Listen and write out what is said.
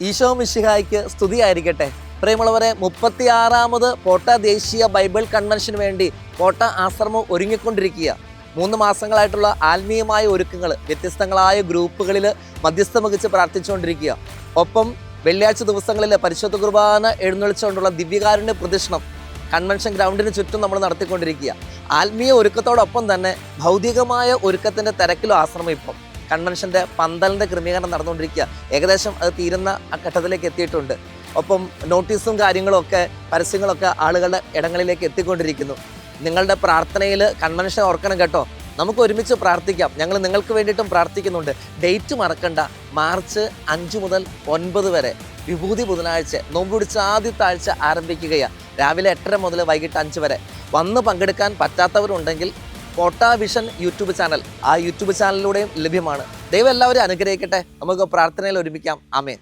ഈശോ മിശിഹായ്ക്ക് സ്തുതിയായിരിക്കട്ടെ. പ്രിയമുള്ളവരെ മുപ്പത്തിയാറാമത് കോട്ട ദേശീയ ബൈബിൾ കൺവെൻഷന് വേണ്ടി കോട്ട ആശ്രമം ഒരുങ്ങിക്കൊണ്ടിരിക്കുക മൂന്ന് മാസങ്ങളായിട്ടുള്ള ആത്മീയമായ ഒരുക്കങ്ങൾ വ്യത്യസ്തങ്ങളായ ഗ്രൂപ്പുകളിൽ മധ്യസ്ഥം വഹിച്ച് പ്രാർത്ഥിച്ചുകൊണ്ടിരിക്കുക ഒപ്പം വെള്ളിയാഴ്ച ദിവസങ്ങളിൽ പരിശുദ്ധ കുർബാന എഴുന്നള്ളിച്ചുകൊണ്ടുള്ള ദിവ്യകാരുണ്യ പ്രദക്ഷിണം കൺവെൻഷൻ ഗ്രൗണ്ടിന് ചുറ്റും നമ്മൾ നടത്തിക്കൊണ്ടിരിക്കുക ആത്മീയ ഒരുക്കത്തോടൊപ്പം തന്നെ ഭൗതികമായ ഒരുക്കത്തിന്റെ തിരക്കിലും ആശ്രമം ഇപ്പം. കൺവെൻഷന്റെ പന്തലിന്റെ ക്രമീകരണം നടന്നുകൊണ്ടിരിക്കുക. ഏകദേശം അത് തീരുന്ന ആ ഘട്ടത്തിലേക്ക് എത്തിയിട്ടുണ്ട്. ഒപ്പം നോട്ടീസും കാര്യങ്ങളൊക്കെ പരസ്യങ്ങളൊക്കെ ആളുകളുടെ ഇടങ്ങളിലേക്ക് എത്തിക്കൊണ്ടിരിക്കുന്നു. നിങ്ങളുടെ പ്രാർത്ഥനയിൽ കൺവെൻഷൻ ഓർക്കണം കേട്ടോ. നമുക്ക് ഒരുമിച്ച് പ്രാർത്ഥിക്കാം. ഞങ്ങൾ നിങ്ങൾക്ക് വേണ്ടിയിട്ടും പ്രാർത്ഥിക്കുന്നുണ്ട്. ഡേറ്റ് മറക്കണ്ട. മാർച്ച് അഞ്ച് മുതൽ ഒൻപത് വരെ. വിഭൂതി ബുധനാഴ്ച നോമ്പ് പിടിച്ച ആദ്യത്തെ ആഴ്ച ആരംഭിക്കുകയാണ് രാവിലെ എട്ടര മുതൽ വൈകിട്ട് അഞ്ച് വരെ. വന്ന് പങ്കെടുക്കാൻ പറ്റാത്തവരുണ്ടെങ്കിൽ കോട്ട വിഷൻ യൂട്യൂബ് ചാനൽ. ആ യൂട്യൂബ് ചാനലിലൂടെയും ലഭ്യമാണ്. ദൈവം എല്ലാവരും അനുഗ്രഹിക്കട്ടെ. നമുക്ക് പ്രാർത്ഥനയിൽ ഒരുമിക്കാം. ആമേൻ.